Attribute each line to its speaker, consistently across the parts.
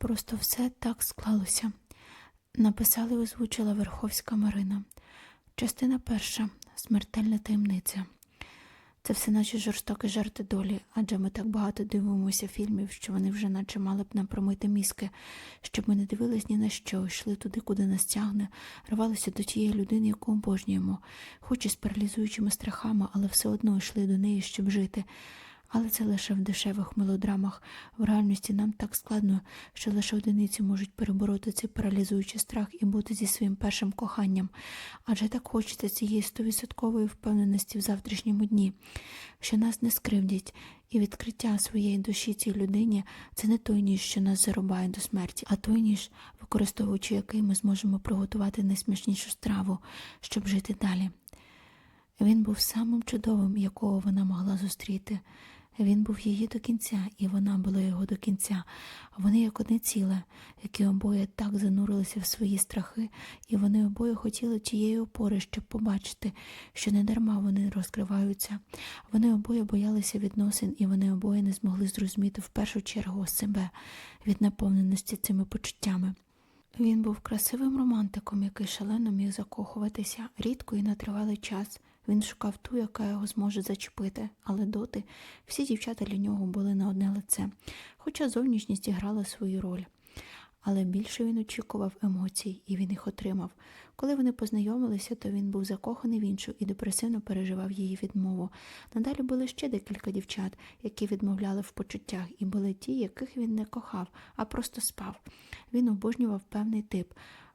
Speaker 1: Просто все так склалося. Написала і озвучила Верховська Марина. Частина перша смертельна таємниця. Це все наче жорстокі жарти долі, адже ми так багато дивимося фільмів, що вони вже наче мали б нам промити мізки, щоб ми не дивились ні на що, йшли туди, куди нас тягне, рвалися до тієї людини, яку обожнюємо, хоч і з паралізуючими страхами, але все одно йшли до неї, щоб жити. Але це лише в дешевих мелодрамах. В реальності нам так складно, що лише одиниці можуть перебороти цей паралізуючий страх і бути зі своїм першим коханням. Адже так хочеться цієї стовідсоткової впевненості в завтрашньому дні, що нас не скривдять, і відкриття своєї душі цій людині це не той ніж, що нас зарубає до смерті, а той ніж, використовуючи який ми зможемо приготувати найсмачнішу страву, щоб жити далі. Він був самим чудовим, якого вона могла зустріти. Він був її до кінця, і вона була його до кінця. Вони як одне ціле, які обоє так занурилися в свої страхи, і вони обоє хотіли тієї опори, щоб побачити, що не дарма вони розкриваються. Вони обоє боялися відносин, і вони обоє не змогли зрозуміти в першу чергу себе від наповненості цими почуттями. Він був красивим романтиком, який шалено міг закохуватися рідко і на тривалий час. Він шукав ту, яка його зможе зачепити, але доти всі дівчата для нього були на одне лице, хоча зовнішність грала свою роль. Але більше він очікував емоцій, і він їх отримав. Коли вони познайомилися, то він був закоханий в іншу і депресивно переживав її відмову. Надалі були ще декілька дівчат, які відмовляли в почуттях, і були ті, яких він не кохав, а просто спав. Він обожнював певний тип.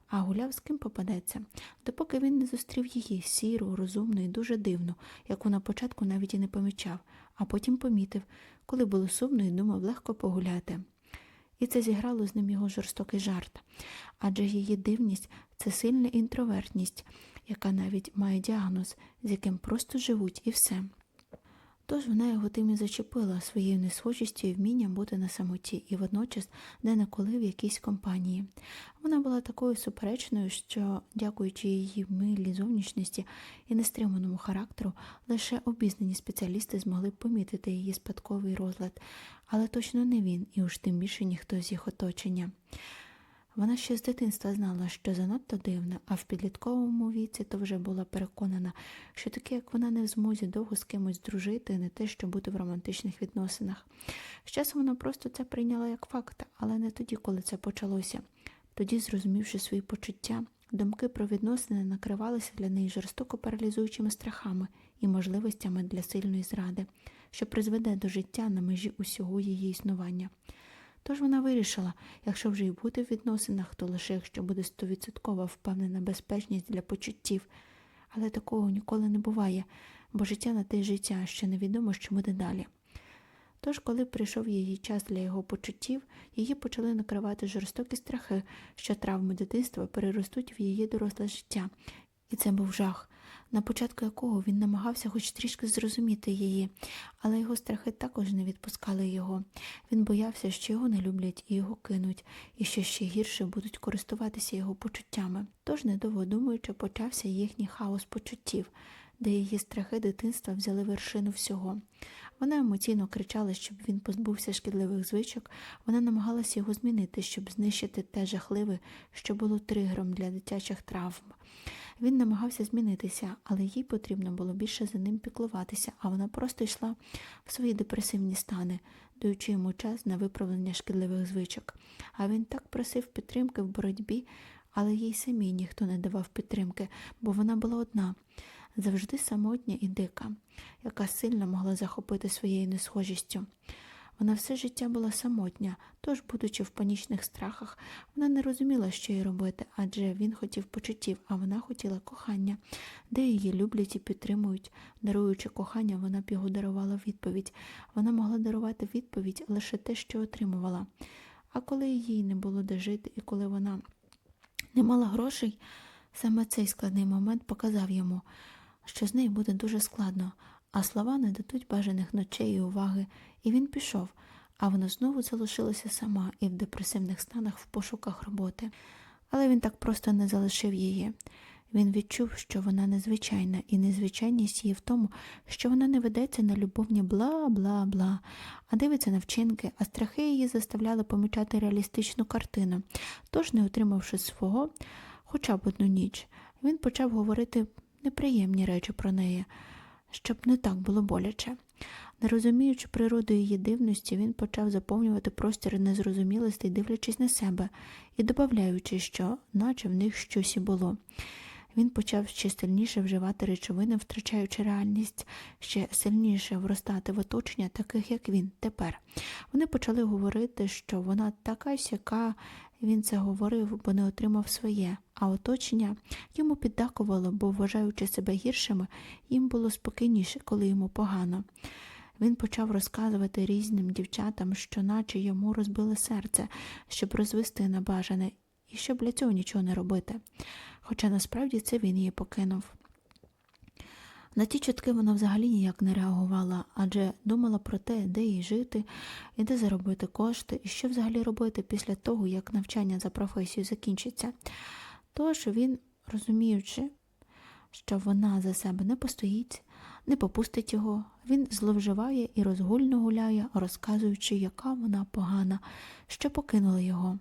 Speaker 1: А гуляв з ким попадеться, допоки він не зустрів її сіру, розумну і дуже дивну, яку на початку навіть і не помічав, а потім помітив, коли було сумно і думав легко погуляти. І це зіграло з ним його жорстокий жарт, адже її дивність це сильна інтровертність, яка навіть має діагноз, з яким просто живуть і все. Тож вона його тим і зачепила своєю несхожістю і вмінням бути на самоті, і водночас де не коли в якійсь компанії. Вона була такою суперечною, що, дякуючи її милій зовнішності і нестриманому характеру, лише обізнані спеціалісти змогли помітити її спадковий розлад, але точно не він, і уж тим більше ніхто з їх оточення. Вона ще з дитинства знала, що занадто дивна, а в підлітковому віці то вже була переконана, що таке, як вона не в змозі довго з кимось дружити, не те, що бути в романтичних відносинах. З часом вона просто це прийняла як факт, але не тоді, коли це почалося. Тоді, зрозумівши свої почуття, думки про відносини накривалися для неї жорстоко паралізуючими страхами і можливостями для сильної зради, що призведе до життя на межі усього її існування. Тож вона вирішила, якщо вже й бути в відносинах, то лише якщо буде стовідсоткова впевнена безпечність для почуттів. Але такого ніколи не буває, бо життя на те життя, що невідомо, що буде далі. Тож, коли прийшов її час для його почуттів, її почали накривати жорстокі страхи, що травми дитинства переростуть в її доросле життя. І це був жах, на початку якого він намагався хоч трішки зрозуміти її, але його страхи також не відпускали його. Він боявся, що його не люблять і його кинуть, і що ще гірше будуть користуватися його почуттями. Тож, недовго думаючи, почався їхній хаос почуттів, де її страхи дитинства взяли вершину всього. Вона емоційно кричала, щоб він позбувся шкідливих звичок, вона намагалася його змінити, щоб знищити те жахливе, що було тригером для дитячих травм. Він намагався змінитися, але їй потрібно було більше за ним піклуватися, а вона просто йшла в свої депресивні стани, даючи йому час на виправлення шкідливих звичок. А він так просив підтримки в боротьбі, але їй самій ніхто не давав підтримки, бо вона була одна, завжди самотня і дика, яка сильно могла захопити своєю несхожістю. Вона все життя була самотня, тож, будучи в панічних страхах, вона не розуміла, що їй робити, адже він хотів почуттів, а вона хотіла кохання, де її люблять і підтримують. Даруючи кохання, вона б його дарувала відповідь. Вона могла дарувати відповідь лише те, що отримувала. А коли їй не було де жити, і коли вона не мала грошей, саме цей складний момент показав йому, що з нею буде дуже складно а слова не дадуть бажаних ночей і уваги, і він пішов, а вона знову залишилася сама і в депресивних станах в пошуках роботи. Але він так просто не залишив її. Він відчув, що вона незвичайна, і незвичайність її в тому, що вона не ведеться на любовні бла-бла-бла, а дивиться на вчинки, а страхи її заставляли помічати реалістичну картину. Тож, не отримавши свого, хоча б одну ніч, він почав говорити неприємні речі про неї, щоб не так було боляче. Не розуміючи природу її дивності, він почав заповнювати простір незрозумілостей, дивлячись на себе і додаючи, що, наче в них щось і було. Він почав ще сильніше вживати речовини, втрачаючи реальність, ще сильніше вростати в оточення, таких як він тепер. Вони почали говорити, що вона така сяка, він це говорив, бо не отримав своє, а оточення йому піддакувало, бо, вважаючи себе гіршими, їм було спокійніше, коли йому погано. Він почав розказувати різним дівчатам, що наче йому розбили серце, щоб розвести на бажане, і щоб для цього нічого не робити. Хоча насправді це він її покинув. На ті чутки вона взагалі ніяк не реагувала, адже думала про те, де їй жити, і де заробити кошти, і що взагалі робити після того, як навчання за професією закінчиться. Тож він, розуміючи, що вона за себе не постоїть, не попустить його, він зловживає і розгульно гуляє, розказуючи, яка вона погана, що покинула його.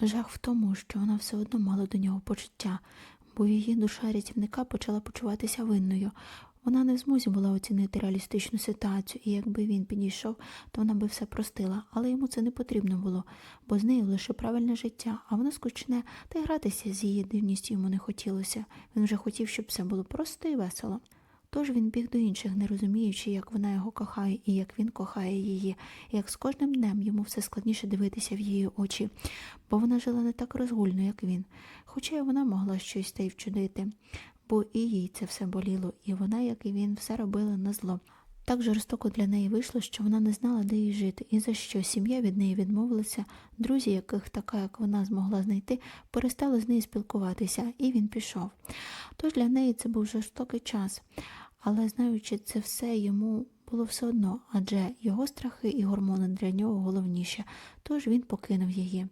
Speaker 1: Жах в тому, що вона все одно мала до нього почуття, бо її душа рятівника почала почуватися винною. Вона не в змозі була оцінити реалістичну ситуацію, і якби він підійшов, то вона би все простила, але йому це не потрібно було, бо з нею лише правильне життя, а воно скучне, та й гратися з її дивністю йому не хотілося. Він вже хотів, щоб все було просто і весело. Тож він біг до інших, не розуміючи, як вона його кохає і як він кохає її, як з кожним днем йому все складніше дивитися в її очі, бо вона жила не так розгульно, як він, хоча й вона могла щось та й вчудити, бо і їй це все боліло, і вона, як і він, все робила на зло. Так жорстоко для неї вийшло, що вона не знала, де їй жити, і за що сім'я від неї відмовилася, друзі, яких така, як вона змогла знайти, перестали з нею спілкуватися, і він пішов. Тож для неї це був жорстокий час, але знаючи це все, йому було все одно, адже його страхи і гормони для нього головніші, тож він покинув її.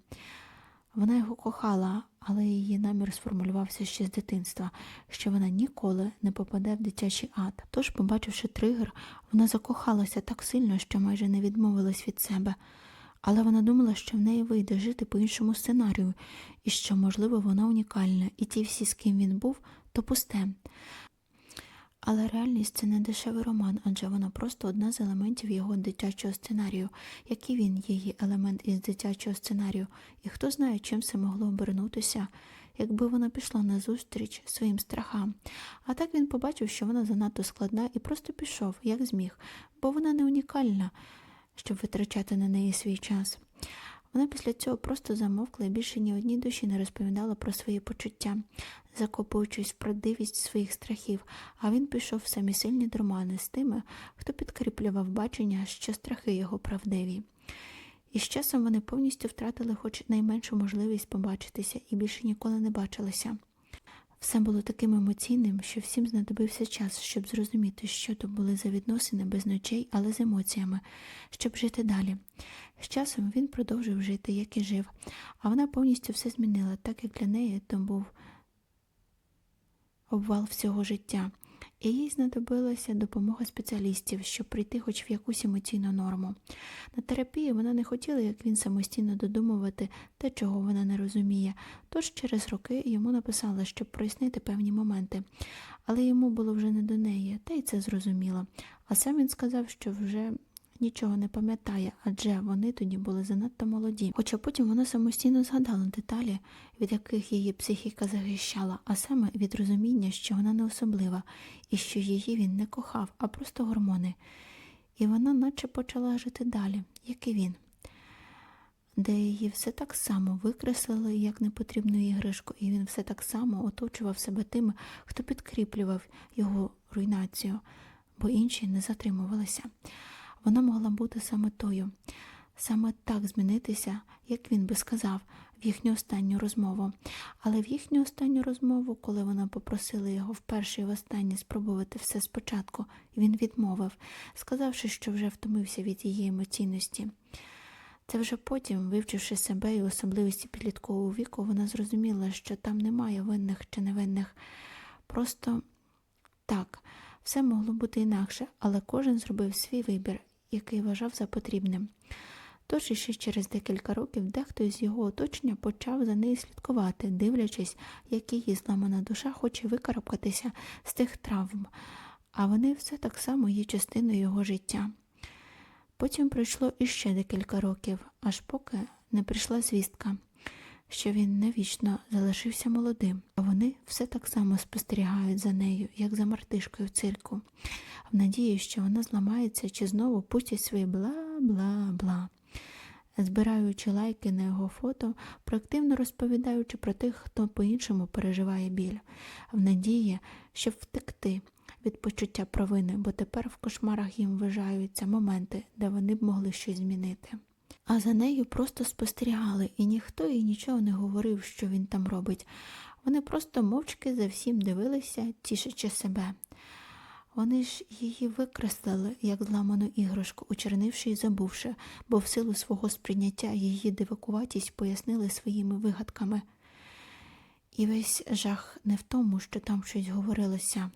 Speaker 1: Вона його кохала, але її намір сформулювався ще з дитинства, що вона ніколи не попаде в дитячий ад. Тож, побачивши тригер, вона закохалася так сильно, що майже не відмовилась від себе. Але вона думала, що в неї вийде жити по іншому сценарію, і що, можливо, вона унікальна, і ті всі, з ким він був, то пусте. Але реальність це не дешевий роман, адже вона просто одна з елементів його дитячого сценарію, як і він її елемент із дитячого сценарію, і хто знає, чим це могло обернутися, якби вона пішла на зустріч своїм страхам. А так він побачив, що вона занадто складна і просто пішов, як зміг, бо вона не унікальна, щоб витрачати на неї свій час. Вона після цього просто замовкла і більше ні одній душі не розповідала про свої почуття, закопуючись в правдивість своїх страхів, а він пішов в самі сильні дромани з тими, хто підкріплював бачення, що страхи його правдиві. І з часом вони повністю втратили хоч найменшу можливість побачитися і більше ніколи не бачилися. Все було таким емоційним, що всім знадобився час, щоб зрозуміти, що то були за відносини без ночей, але з емоціями, щоб жити далі. З часом він продовжив жити, як і жив, а вона повністю все змінила, так як для неї то був обвал всього життя, і їй знадобилася допомога спеціалістів, щоб прийти хоч в якусь емоційну норму. На терапії вона не хотіла, як він самостійно додумувати те, чого вона не розуміє, тож через роки йому написала, щоб прояснити певні моменти, але йому було вже не до неї, та й це зрозуміло. А сам він сказав, що вже нічого не пам'ятає, адже вони тоді були занадто молоді. Хоча потім вона самостійно згадала деталі, від яких її психіка захищала, а саме від розуміння, що вона не особлива, і що її він не кохав, а просто гормони. І вона наче почала жити далі, як і він. Де її все так само викреслили, як непотрібну іграшку, і він все так само оточував себе тими, хто підкріплював його руйнацію, бо інші не затримувалися. Вона могла бути саме тою, саме так змінитися, як він би сказав, в їхню останню розмову. Але в їхню останню розмову, коли вона попросила його вперше і востаннє спробувати все спочатку, він відмовив, сказавши, що вже втомився від її емоційності. Це вже потім, вивчивши себе і особливості підліткового віку, вона зрозуміла, що там немає винних чи невинних. Просто так, все могло бути інакше, але кожен зробив свій вибір, який вважав за потрібним. Тож іще через декілька років дехто із його оточення почав за нею слідкувати, дивлячись, як її зламана душа хоче викарабкатися з тих травм, а вони все так само є частиною його життя. Потім пройшло іще декілька років, аж поки не прийшла звістка, що він навічно залишився молодим, а вони все так само спостерігають за нею, як за мартишкою в цирку, в надії, що вона зламається чи знову пустять свої бла-бла-бла. Збираючи лайки на його фото, проактивно розповідаючи про тих, хто по-іншому переживає біль, в надії, щоб втекти від почуття провини, бо тепер в кошмарах їм вважаються моменти, де вони б могли щось змінити. А за нею просто спостерігали, і ніхто їй нічого не говорив, що він там робить. Вони просто мовчки за всім дивилися, тішачи себе. Вони ж її викреслили, як зламану іграшку, учернивши і забувши, бо в силу свого сприйняття її дивакуватість пояснили своїми вигадками. І весь жах не в тому, що там щось говорилося,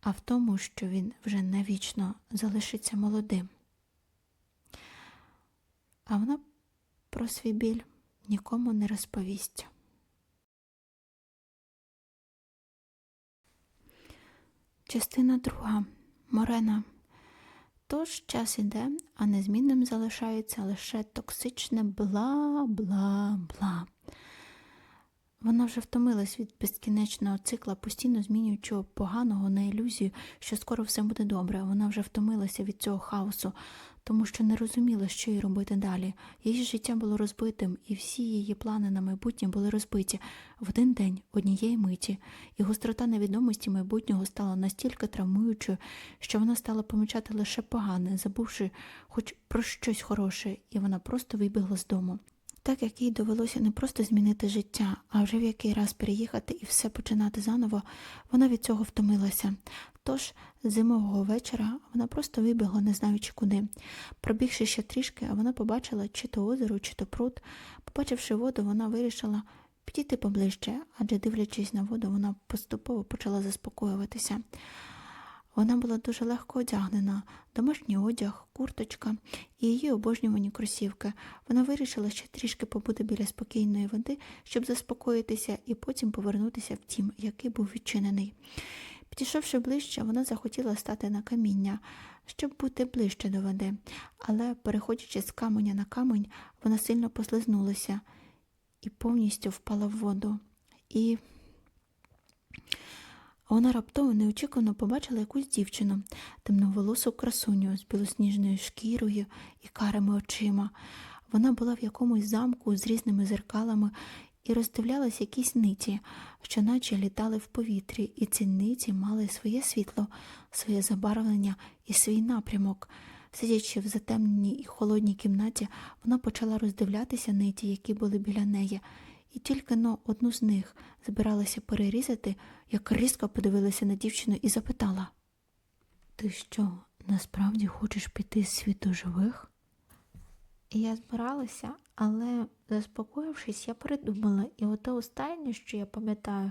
Speaker 1: а в тому, що він вже навічно залишиться молодим. А вона про свій біль нікому не розповість. Частина друга. Морена. Тож час іде, а незмінним залишається лише токсичне бла-бла-бла. Вона вже втомилась від безкінечного цикла, постійно змінюючого поганого на ілюзію, що скоро все буде добре. Вона вже втомилася від цього хаосу, тому що не розуміла, що їй робити далі. Її життя було розбитим, і всі її плани на майбутнє були розбиті в один день, однієї миті, і гострота невідомості майбутнього стала настільки травмуючою, що вона стала помічати лише погане, забувши хоч про щось хороше, і вона просто вибігла з дому. Так як їй довелося не просто змінити життя, а вже в який раз переїхати і все починати заново, вона від цього втомилася. Тож зимового вечора вона просто вибігла, не знаючи куди. Пробігши ще трішки, вона побачила чи то озеро, чи то пруд. Побачивши воду, вона вирішила підійти поближче, адже, дивлячись на воду, вона поступово почала заспокоюватися. Вона була дуже легко одягнена, домашній одяг, курточка і її обожнювані кросівки. Вона вирішила ще трішки побути біля спокійної води, щоб заспокоїтися і потім повернутися в тім, який був відчинений. Підійшовши ближче, вона захотіла стати на каміння, щоб бути ближче до води, але, переходячи з каменя на камень, вона сильно послизнулася і повністю впала в воду. І вона раптово неочікувано побачила якусь дівчину, темноволосу красуню з білосніжною шкірою і карими очима. Вона була в якомусь замку з різними зеркалами і роздивлялась якісь ниті, що наче літали в повітрі, і ці ниті мали своє світло, своє забарвлення і свій напрямок. Сидячи в затемненій і холодній кімнаті, вона почала роздивлятися ниті, які були біля неї, і тільки но одну з них збиралася перерізати, як різко подивилася на дівчину і запитала Ти що, насправді хочеш піти з світу живих? Я збиралася, але, заспокоївшись, я передумала, і оте останнє, що я пам'ятаю,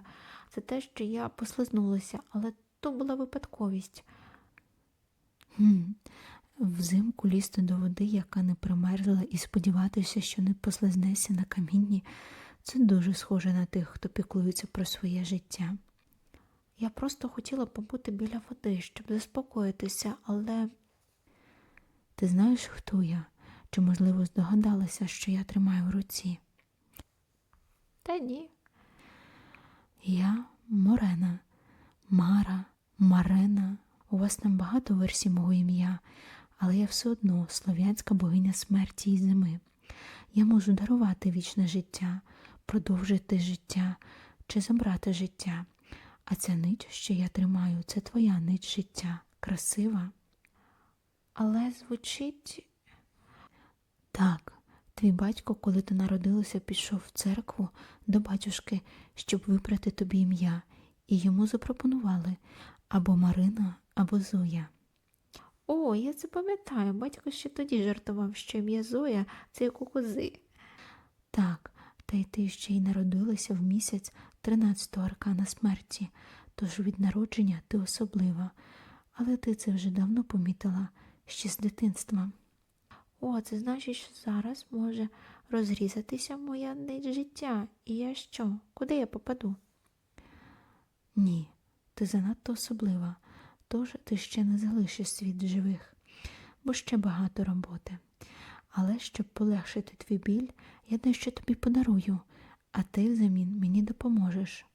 Speaker 1: це те, що я послизнулася, але то була випадковість. Хм, Взимку лізти до води, яка не примерзла, і сподіватися, що не послизнеся на камінні, це дуже схоже на тих, хто піклується про своє життя. Я просто хотіла побути біля води, щоб заспокоїтися, але ти знаєш, хто я? Чи, можливо, здогадалася, що я тримаю в руці? Та ні. Я Морена, Мара, Марена. У вас там багато версій мого ім'я, але я все одно слов'янська богиня смерті і зими. Я можу дарувати вічне життя, продовжити життя чи забрати життя. А ця нить, що я тримаю, це твоя нить життя, красива. Але звучить так, твій батько, коли ти народилася, пішов в церкву до батюшки, щоб вибрати тобі ім'я, і йому запропонували або Марина, або Зоя.
Speaker 2: О, я це пам'ятаю, батько ще тоді жартував, що ім'я Зоя це як у кози.
Speaker 1: Так, та й ти ще й народилася в місяць 13-го аркана смерті, тож від народження ти особлива. Але ти це вже давно помітила, ще з дитинства.
Speaker 2: О, це значить, що зараз може розрізатися моя нить життя. І я що? Куди я попаду?
Speaker 1: Ні, ти занадто особлива, тож ти ще не залишиш світ живих, бо ще багато роботи. Але щоб полегшити твій біль, я дещо тобі подарую, а ти взамін мені допоможеш.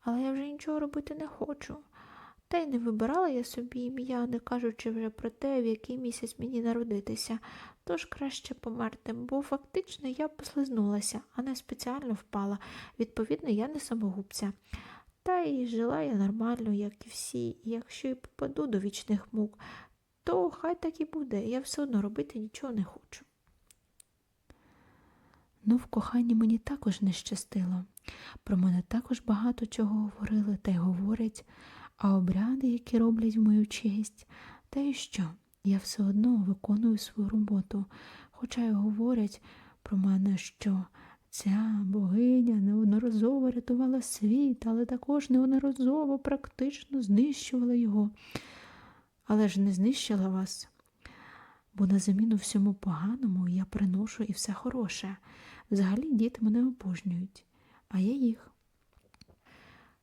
Speaker 2: Але я вже нічого робити не хочу. Та й не вибирала я собі ім'я, не кажучи вже про те, в який місяць мені народитися, тож краще померти, бо фактично я послизнулася, а не спеціально впала. Відповідно, я не самогубця. Та й жила я нормально, як і всі, і якщо й попаду до вічних мук, то хай так і буде, я все одно робити нічого не хочу.
Speaker 1: Ну, в коханні мені також не щастило. Про мене також багато чого говорили та й говорять, а обряди, які роблять в мою честь, та й що? Я все одно виконую свою роботу, хоча й говорять про мене, що ця богиня неодноразово рятувала світ, але також неодноразово практично знищувала його. Але ж не знищила вас, бо на заміну всьому поганому я приношу і все хороше. Взагалі діти мене обожнюють, а я їх.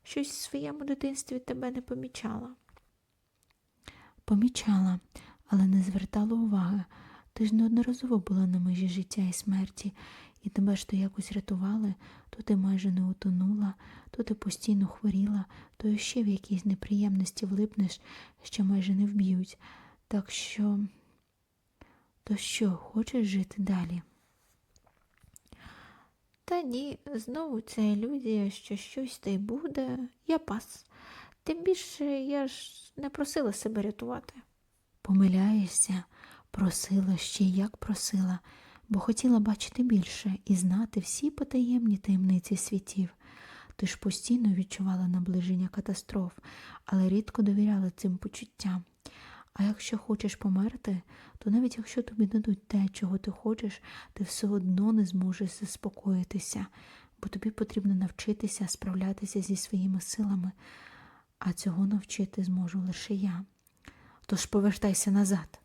Speaker 2: Щось в своєму дитинстві тебе не помічала.
Speaker 1: Помічала, але не звертала уваги. Ти ж неодноразово була на межі життя і смерті, і тебе ж то якось рятували, то ти майже не утонула, то ти постійно хворіла, то ще в якісь неприємності влипнеш, що майже не вб'ють. Так що, то що, хочеш жити далі?
Speaker 2: Та ні, знову ця ілюзія, що щось та й буде, я пас. Тим більше я ж не просила себе рятувати.
Speaker 1: Помиляєшся, просила ще як просила, бо хотіла бачити більше і знати всі потаємні таємниці світів. Ти ж постійно відчувала наближення катастроф, але рідко довіряла цим почуттям. А якщо хочеш померти, то навіть якщо тобі дадуть те, чого ти хочеш, ти все одно не зможеш заспокоїтися, бо тобі потрібно навчитися справлятися зі своїми силами, а цього навчити зможу лише я. Тож повертайся назад.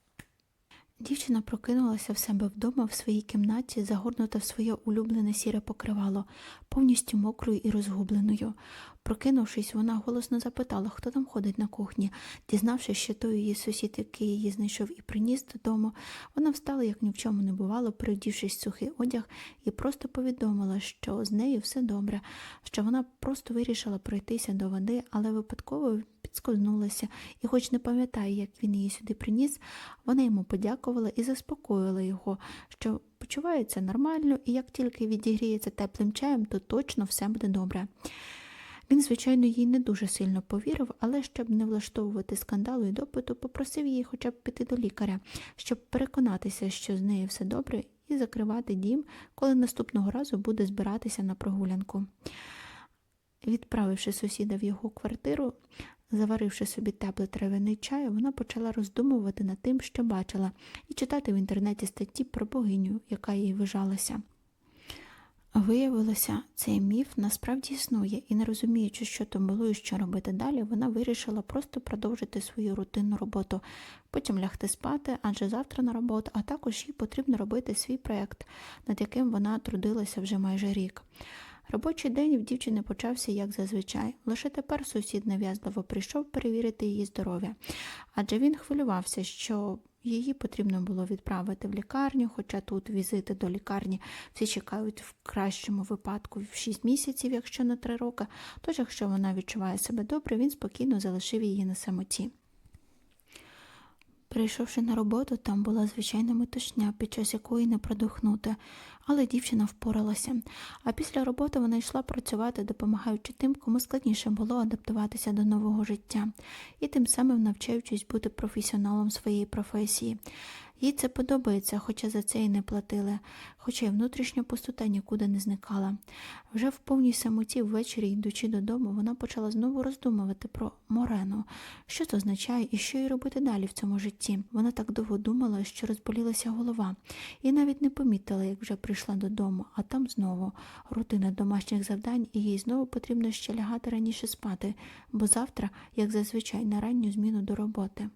Speaker 1: Дівчина прокинулася в себе вдома в своїй кімнаті, загорнута в своє улюблене сіре покривало, повністю мокрою і розгубленою. Прокинувшись, вона голосно запитала, хто там ходить на кухні. Дізнавшись, що той її сусід, який її знайшов і приніс додому, вона встала, як ні в чому не бувало, передівшись в сухий одяг, і просто повідомила, що з нею все добре, що вона просто вирішила пройтися до води, але випадково підскознулася, і, хоч не пам'ятає, як він її сюди приніс, вона йому подякувала і заспокоїла його, що почувається нормально, і як тільки відігріється теплим чаєм, то точно все буде добре. Він, звичайно, їй не дуже сильно повірив, але щоб не влаштовувати скандалу і допиту, попросив її хоча б піти до лікаря, щоб переконатися, що з нею все добре, і закривати дім, коли наступного разу буде збиратися на прогулянку. Відправивши сусіда в його квартиру, заваривши собі теплий травяний чай, вона почала роздумувати над тим, що бачила, і читати в інтернеті статті про богиню, яка їй вижалася. Виявилося, цей міф насправді існує, і не розуміючи, що то було і що робити далі, вона вирішила просто продовжити свою рутинну роботу, потім лягти спати, адже завтра на роботу, а також їй потрібно робити свій проєкт, над яким вона трудилася вже майже рік. Робочий день в дівчини почався як зазвичай. Лише тепер сусід нав'язливо прийшов перевірити її здоров'я, адже він хвилювався, що її потрібно було відправити в лікарню, хоча тут візити до лікарні всі чекають в кращому випадку в 6 місяців, якщо на 3 роки. Тож, якщо вона відчуває себе добре, він спокійно залишив її на самоті. Прийшовши на роботу, там була звичайна метушня, під час якої не продохнути, але дівчина впоралася. А після роботи вона йшла працювати, допомагаючи тим, кому складніше було адаптуватися до нового життя, і тим самим навчаючись бути професіоналом своєї професії. Їй це подобається, хоча за це і не платили, хоча й внутрішня пустота нікуди не зникала. Вже в повній самоті ввечері, йдучи додому, вона почала знову роздумувати про Морену. Що це означає і що їй робити далі в цьому житті? Вона так довго думала, що розболілася голова, і навіть не помітила, як вже прийшла додому, а там знову рутина домашніх завдань, і їй знову потрібно ще лягати раніше спати, бо завтра, як зазвичай, на ранню зміну до роботи.